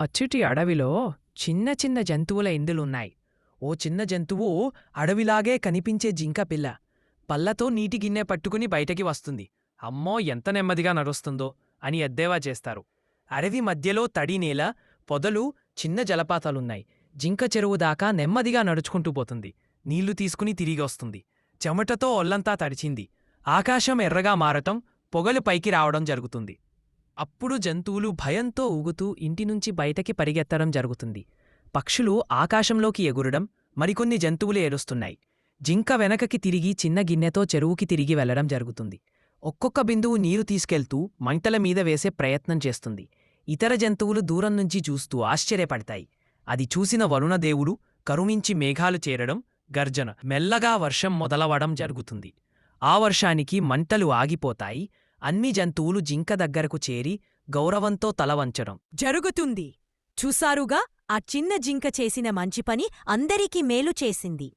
అచ్చుటి అడవిలో చిన్న చిన్న జంతువుల ఇందులున్నాయి. ఓ చిన్న జంతువు అడవిలాగే కనిపించే జింక పిల్ల. పళ్ళతో నీటి గిన్నె పట్టుకుని బయటకి వస్తుంది. అమ్మో ఎంత నెమ్మదిగా నడుస్తుందో అని ఎద్దేవా చేస్తారు. అడవి మధ్యలో తడి నేల పొదలు చిన్న జలపాతాలున్నాయి. జింక చెరువు దాకా నెమ్మదిగా నడుచుకుంటూ పోతుంది. నీళ్ళు తీసుకుని తిరిగి వస్తుంది. చెమటతో ఒల్లంతా తడిచింది. ఆకాశం ఎర్రగా మారటం పొగలు పైకి రావడం జరుగుతుంది. అప్పుడు జంతువులు భయంతో ఊగుతూ ఇంటి నుంచి బయటకి పరిగెత్తడం జరుగుతుంది. పక్షులు ఆకాశంలోకి ఎగురడం మరికొన్ని జంతువులు ఏడుస్తున్నాయి. జింక వెనకకి తిరిగి చిన్న గిన్నెతో చెరువుకి తిరిగి వెళ్ళడం జరుగుతుంది. ఒక్కొక్క బిందువు నీరు తీసుకెళ్తూ మంటల మీద వేసే ప్రయత్నం చేస్తుంది. ఇతర జంతువులు దూరం నుంచి చూస్తూ ఆశ్చర్యపడతాయి. అది చూసిన వరుణదేవుడు కరుమించి మేఘాలు చేరడం గర్జన మెల్లగా వర్షం మొదలవడం జరుగుతుంది. ఆ వర్షానికి మంటలు ఆగిపోతాయి అన్ని జంతువులు జింక దగ్గరకు చేరి గౌరవంతో తలవంచడం జరుగుతుంది. చూసారుగా ఆ చిన్న జింక చేసిన మంచి పని అందరికీ మేలు చేసింది.